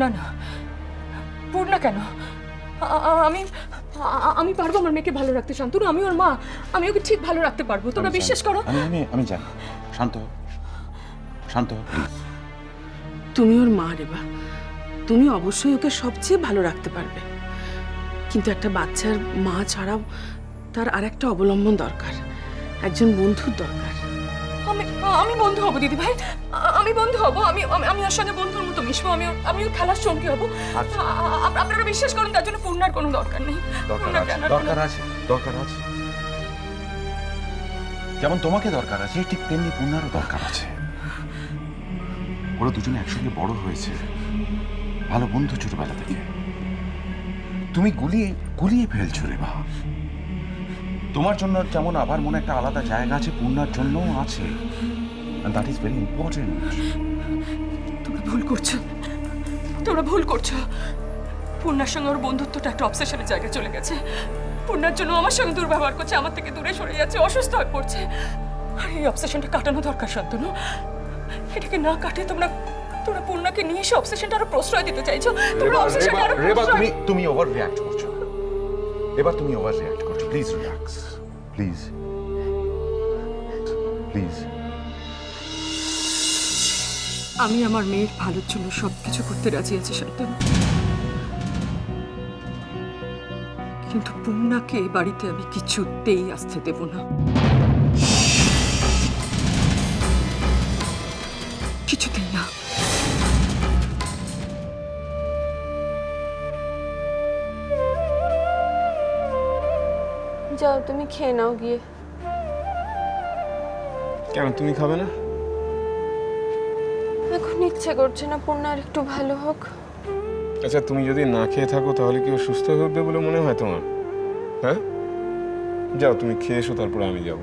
না না। পূর্ণা কেন? আমি আমি পারব আমার মেয়েকে ভালো রাখতে শান্তনু। আমি ওর মা। আমি ওকে ঠিক ভালো রাখতে পারব। তোমরা বিশ্বাস করো? আমি আমি আমি জানি। শান্ত শান্ত তুমি ওর মা রেবা তুমি অবশ্যই ওকে সবচেয়ে ভালো রাখতে পারবে। কিন্তু একটা বাচ্চার মা ছাড়াও তার আরেকটা অবলম্বন দরকার। একজন বন্ধুর দরকার। আমি আমি বন্ধু হব দিদি ভাই। আমি বন্ধু হব আমি আমি- ওর সঙ্গে বন্ধুর মতো মিশবো আমি আমি ওর খেলার সঙ্গী হব। আচ্ছা। আপনারা বিশ্বাস করুন তার জন্য পূর্ণার কোনো দরকার নেই। দরকার আছে দরকার আছে দরকার আছে। যেমন তোমাকে দরকার আছে ঠিক তেমনি পূর্ণারও দরকার আছে। ওরা দুজনে একসঙ্গে বড় হয়েছে ভালো বন্ধু ছোটবেলা থেকে। তুমি গুলিয়ে গুলিয়ে ফেলছো রে বা তোমার জন্য যেমন আবার মনে একটা আলাদা জায়গা আছে পূর্ণার জন্যও আছে। দ্যাট ইজ ভেরি ইম্পর্টেন্ট তোমরা ভুল করছ। তোমরা ভুল করছ। পূর্ণার সঙ্গে ওর বন্ধুত্বটা একটা অবসেশনের জায়গায় চলে গেছে। পূর্ণার জন্য আমার সঙ্গে দুর্ব্যবহার করছে আমার থেকে দূরে সরে যাচ্ছে অসুস্থ হয়ে পড়ছে। আর এই অবসেশনটা কাটানো দরকার শান্তনু এটাকে না কাটিয়ে তোমরা তোমরা পূর্ণাকে নিয়ে এসে অবসেশনটা আরও প্রশ্রয় দিতে চাইছো। তোমরা অবসেশনটা আরও রেবা তুমি তুমি ওভার রিয়াক্ট করছ। এবার তুমি ওভার রিয়াক্ট করছ। প্লিজ রিল্যাক্স প্লিজ প্লিজ আমি আমার মেয়ের ভালোর জন্য সবকিছু করতে রাজি আছি শান্তনু কিন্তু পূর্ণাকে এই বাড়িতে আমি কিছুতেই আসতে দেব না। কিছুতেই না। যাও তুমি খেয়ে নাও গিয়ে। কেন তুমি খাবে না? এখন ইচ্ছে করছে না পূর্ণার একটু ভালো হোক। আচ্ছা তুমি যদি না খেয়ে থাকো তাহলে কি ও সুস্থ হয়ে উঠবে বলে মনে হয় তোমার? হ্যাঁ? যাও তুমি খেয়ে এসো তারপরে আমি যাব।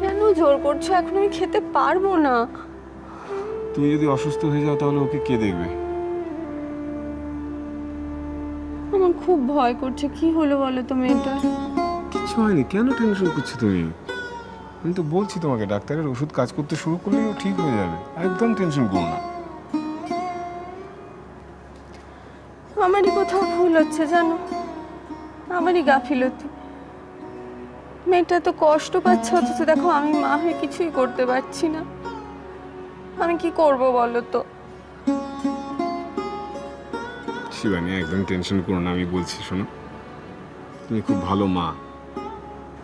কেন জোর করছ? এখন আমি খেতে পারব না। তুমি যদি অসুস্থ হয়ে যাও তাহলে ওকে কে দেখবে? আমার খুব ভয় করছে। কি হলো বলো তো মেয়েটার কিছু হয়নি। কেন টেনশন করছ তুমি? আমি তো বলছি তোমাকে ডাক্তারের ওষুধ কাজ করতে শুরু করলেই ও ঠিক হয়ে যাবে। একদম টেনশন করো না। আমারই কোথাও ভুল হচ্ছে জানো? আমারই গাফিলতি মেয়েটা তো কষ্ট পাচ্ছে অথচ দেখো আমি মা হয়ে কিছুই করতে পারছি না। আমি কি করব বলো তো? শিবানী একদম টেনশন করো না আমি বলছি শোনো। তুমি খুব ভালো মা।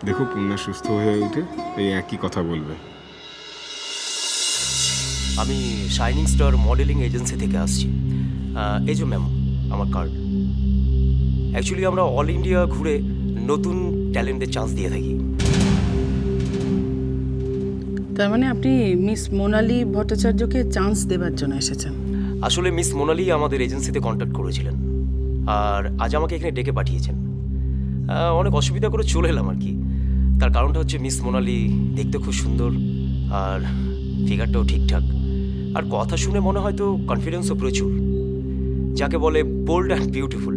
দেখো পূর্ণা সুস্থ হয়ে উঠে এই একই কথা বলবে। আমি শাইনিং স্টার মডেলিং এজেন্সি থেকে আসছি। এই যে ম্যাম আমার কার্ড অ্যাকচুয়ালি আমরা অল ইন্ডিয়া ঘুরে নতুন ট্যালেন্টের চান্স দিয়ে থাকি। তার মানে আপনি মিস মোনালি ভট্টাচার্যকে চান্স দেবার জন্য এসেছেন। আসলে মিস মোনালি আমাদের এজেন্সিতে কন্ট্যাক্ট করেছিলেন। আর আজ আমাকে এখানে ডেকে পাঠিয়েছেন। অনেক অসুবিধা করে চলে এলাম আর কি। তার কারণটা হচ্ছে মিস মোনালি দেখতে খুব সুন্দর আর ফিগারটাও ঠিকঠাক। আর কথা শুনে মনে হয় তো কনফিডেন্সও প্রচুর। যাকে বলে বোল্ড অ্যান্ড বিউটিফুল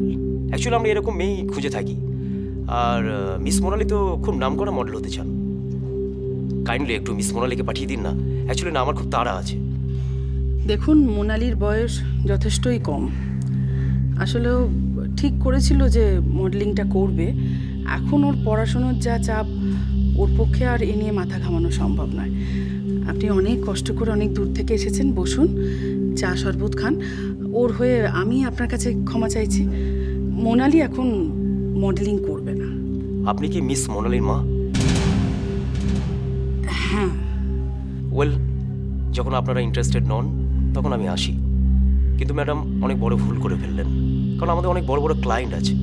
অ্যাকচুয়ালি আমরা এরকম মেয়েই খুঁজে থাকি। আর মিস মোনালি তো খুব নামকরা মডেল হতে চান। কাইন্ডলি একটু মিস মোনালিকে পাঠিয়ে দিন না। অ্যাকচুয়ালি না, আমার খুব তাড়া আছে। দেখুন মোনালির বয়স যথেষ্টই কম। আসলেও ঠিক করেছিল যে মডেলিংটা করবে। এখন ওর পড়াশোনার যা চাপ ওর পক্ষে আর এ নিয়ে মাথা ঘামানো সম্ভব নয়। আপনি অনেক কষ্ট করে অনেক দূর থেকে এসেছেন বসুন চা শরবত খান। ওর হয়ে আমি আপনার কাছে ক্ষমা চাইছি। মোনালি এখন মডেলিং করবে না। আপনি কি মিস মোনালির মা? হ্যাঁ। ওয়েল যখন আপনারা ইন্টারেস্টেড নন তখন আমি আসি। কিন্তু ম্যাডাম অনেক বড় ভুল করে ফেললেন। কারণ আমাদের অনেক বড় বড় ক্লায়েন্ট আছে।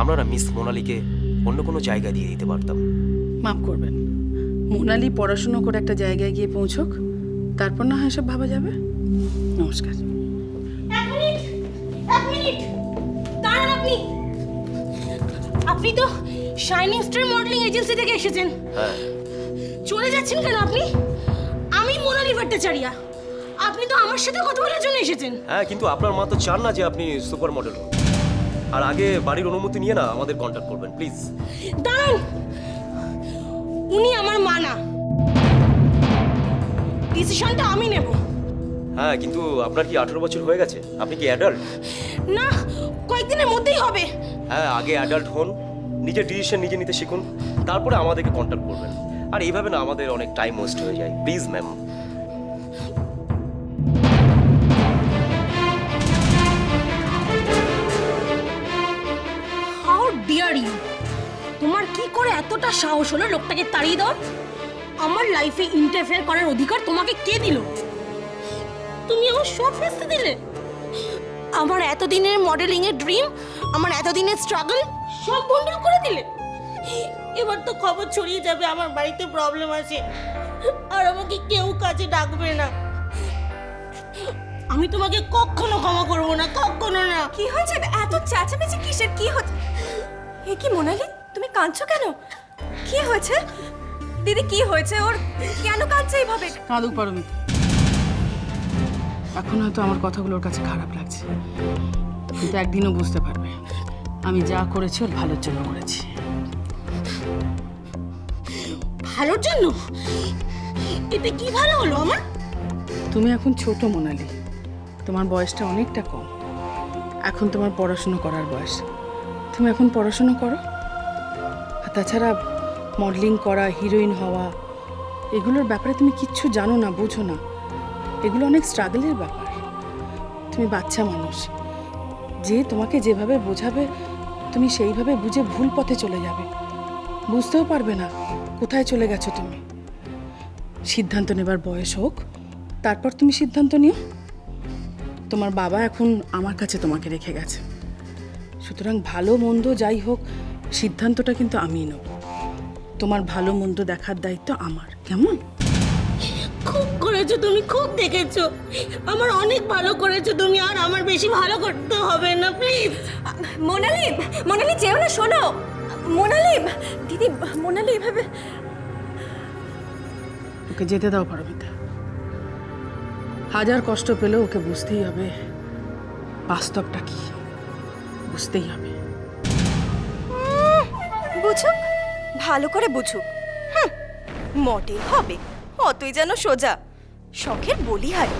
আমরা না মিস মোনালিকে অন্য কোনো জায়গা দিয়ে দিতে পারতাম। মাফ করবেন। মোনালি পড়াশুনো করে একটা জায়গায় গিয়ে পৌঁছোক তারপর না হয় সব ভাবা যাবে? নমস্কার। এক মিনিট এক মিনিট। দাঁড়ান আপনি। আপনি তো শাইনিং স্টার মডেলিং এজেন্সি থেকে এসেছেন। হ্যাঁ। চলে যাচ্ছেন কেন আপনি? আমি মোনালি ভট্টাচারিয়া। আপনি তো আমার সাথে কথা বলার জন্য এসেছেন। হ্যাঁ কিন্তু আপনার মা তো চান না যে আপনি সুপার মডেল হন। আর আগে বাড়ির অনুমতি নিয়ে না আমাদের কন্ট্যাক্ট করবেন প্লিজ দাঁড়ান! উনি আমার মা না। ডিসিশনটা আমি নেব। হ্যাঁ কিন্তু আপনার কি আঠেরো বছর হয়ে গেছে? আপনি কি অ্যাডাল্ট না কয়েকদিনের মধ্যেই হবে। হ্যাঁ আগে অ্যাডাল্ট হন নিজের ডিসিশন নিজে নিতে শিখুন তারপরে আমাদেরকে কন্ট্যাক্ট করবেন। আর এইভাবে না আমাদের অনেক টাইম ওয়েস্ট হয়ে যায়। প্লিজ ম্যাম করে এতটা সাহস হলো লোকটাকে তাড়িয়ে দাও আমার লাইফে ইন্টারফেয়ার করার অধিকার তোমাকে কে দিল? তুমি আমার সব ফেসতে দিলে। আমার এতদিনের মডেলিং এর ড্রিম আমার এতদিনের স্ট্রাগল সব বন্ধ করে দিলে। এবার তো খবর ছড়িয়ে যাবে, আমার বাড়িতে প্রবলেম আছে। আর আমাকে কেউ কাজে ডাকবে না। আমি তোমাকে কখনো ক্ষমা করব না, কখনো না। কি হয়েছে? এত চেঁচামেচি কিসের? কি হচ্ছে? এ কি মোনালি, তুমি কাঁদছো কেন? কি হয়েছে? দিদি কি হয়েছে? ওর কেন কাঁদছে এইভাবে? কাঁদুক পারমিতা। এখন হয়তো আমার কথাগুলো ওর কাছে খারাপ লাগছে। কিন্তু একদিনও বুঝতে পারবে। আমি যা করেছি ওর ভালোর জন্য করেছি। ভালোর জন্য? এতে কি ভালো হলো আমার? তুমি এখন ছোট মোনালি। তোমার বয়সটা অনেকটা কম। এখন তোমার পড়াশুনো করার বয়স। তুমি এখন পড়াশুনো করো। আর তাছাড়া মডেলিং করা, হিরোইন হওয়া, এগুলোর ব্যাপারে তুমি কিচ্ছু জানো না, বোঝো না। এগুলো অনেক স্ট্রাগলের ব্যাপার। তুমি বাচ্চা মানুষ। যে তোমাকে যেভাবে বোঝাবে, তুমি সেইভাবে বুঝে ভুল পথে চলে যাবে। বুঝতেও পারবে না কোথায় চলে গেছো তুমি। সিদ্ধান্ত নেবার বয়স হোক, তারপর তুমি সিদ্ধান্ত নিও। তোমার বাবা এখন আমার কাছে তোমাকে রেখে গেছে। সুতরাং ভালো মন্দ যাই হোক, সিদ্ধান্তটা কিন্তু আমিই নেব। তোমার ভালো মন্দ দেখার দায়িত্ব আমার। কেমন? খুব করেছ তুমি খুব দেখেছ। আমার অনেক ভালো করেছ তুমি আর আমার বেশি ভালো করতে হবে না প্লিজ। মোনালি মোনালি যেও না শোনো। মোনালি দিদি মোনালি এভাবে ওকে যেতে দাও পারমিতা হাজার কষ্ট পেলেও ওকে বুঝতেই হবে বাস্তবটা কি। বুঝতেই হবে। বুঝুক। ভালো করে বুঝুক। হুম, মডেল হবে অতই যেন সোজা। শখের বলিহারি।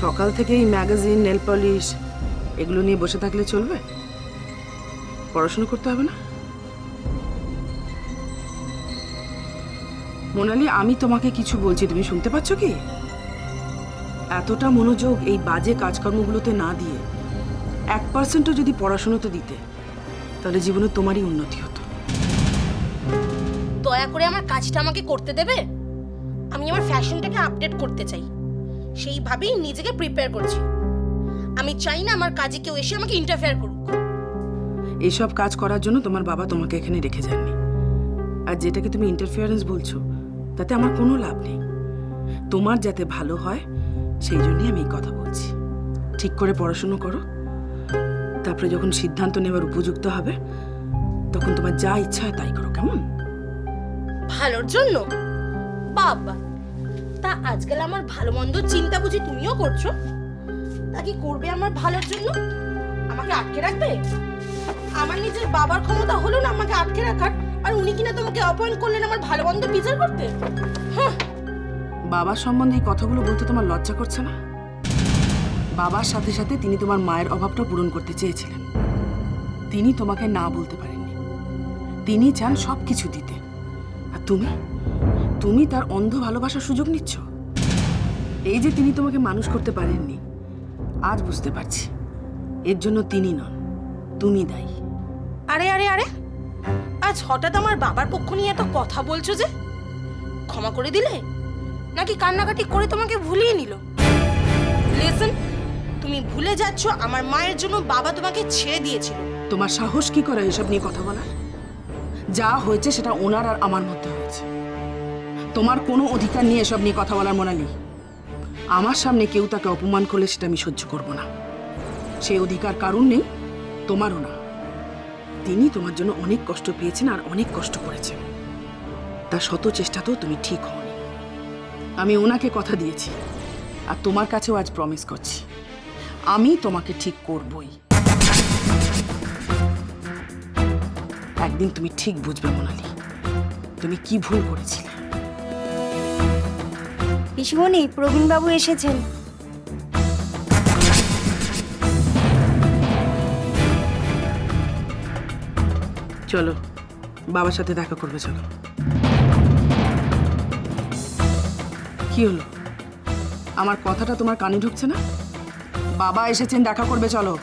সকাল থেকেই ম্যাগাজিন নেল পলিশ এগুলো নিয়ে বসে থাকলে চলবে? পড়াশোনা করতে হবে না? মোনালি আমি তোমাকে কিছু বলছি তুমি শুনতে পাচ্ছ কি? এতটা মনোযোগ এই বাজে কাজকর্মগুলোতে না দিয়ে। এক পার্সেন্টও যদি পড়াশুনো পড়াশোনাতে দিতে তাহলে জীবনে তোমারই উন্নতি হতো। দয়া করে আমার কাজটা আমাকে করতে দেবে? আমি আমার ফ্যাশনটাকে আপডেট করতে চাই। সেইভাবেই নিজেকে প্রিপেয়ার করছি। আমি চাই না আমার কাজে কেউ এসে আমাকে ইন্টারফেয়ার করুক। এইসব কাজ করার জন্য তোমার বাবা তোমাকে এখানে রেখে যাননি আর যেটাকে তুমি ইন্টারফিয়ারেন্স বলছো তাতে আমার কোনো লাভ নেই। তোমার যাতে ভালো হয় সেই জন্যই আমি এই কথা বলছি। ঠিক করে পড়াশুনো করো। তারপরে যখন সিদ্ধান্ত নেওয়ার উপযুক্ত হবে তখন তোমার যা ইচ্ছা হয় তাই করো কেমন? ভালোর জন্য? বাবা তা আজকাল আমার ভালো মন্দ চিন্তা বুঝি তুমিও করছ? তা কি করবে আমার ভালোর জন্য? আমাকে আটকে রাখবে? আমার নিজের বাবার ক্ষমতা হলো না আমাকে আটকে রাখার আর উনি কিনা তোমাকে অপয়েন্ট করলেন আমার ভালো মন্দ বিচার করতে? হ্যাঁ বাবার সম্বন্ধে এই কথাগুলো বলতে তোমার লজ্জা করছে না? বাবার সাথে সাথে তিনি তোমার মায়ের অভাবটা পূরণ করতে চেয়েছিলেন। তিনি তোমাকে না বলতে পারেননি। তিনি চান সব কিছু দিতে। আর তুমি? তুমি তার অন্ধ ভালোবাসার সুযোগ নিচ্ছ? এই যে তিনি তোমাকে মানুষ করতে পারেননি, আজ বুঝতে পারছি। এর জন্য তিনি নন, তুমি দায়ী। আরে আরে আরে! আজ হঠাৎ আমার বাবার পক্ষ নিয়ে এত কথা বলছো যে? ক্ষমা করে দিলে? নাকি কান্নাকাটি করে তোমাকে ভুলিয়ে নিল? লিসন তুমি ভুলে যাচ্ছ, আমার মায়ের জন্য বাবা তোমাকে ছেড়ে দিয়েছিল। তোমার সাহস কি করে এসব নিয়ে কথা বলার? যা হয়েছে সেটা ওনার আর আমার মধ্যে হয়েছে। তোমার কোনো অধিকার নিয়ে এসব নিয়ে কথা বলার মনে নেই। আমার সামনে কেউ তাকে অপমান করলে সেটা আমি সহ্য করব না। সেই অধিকার কারণ নেই? তোমারও না। তিনি তোমার জন্য অনেক কষ্ট পেয়েছেন আর অনেক কষ্ট করেছেন। তার শত চেষ্টাতেও তুমি ঠিক হওনি। আমি ওনাকে কথা দিয়েছি আর তোমার কাছেও আজ প্রমিস করছি। আমি তোমাকে ঠিক করবই। একদিন তুমি ঠিক বুঝবে মোনালি। তুমি কি ভুল করেছিলে? পিসিমণি প্রবীণবাবু এসেছেন। চলো বাবার সাথে দেখা করবে চলো। কি হলো? আমার কথাটা তোমার কানে ঢুকছে না? বাবা এসেছেন দেখা করবে চলো।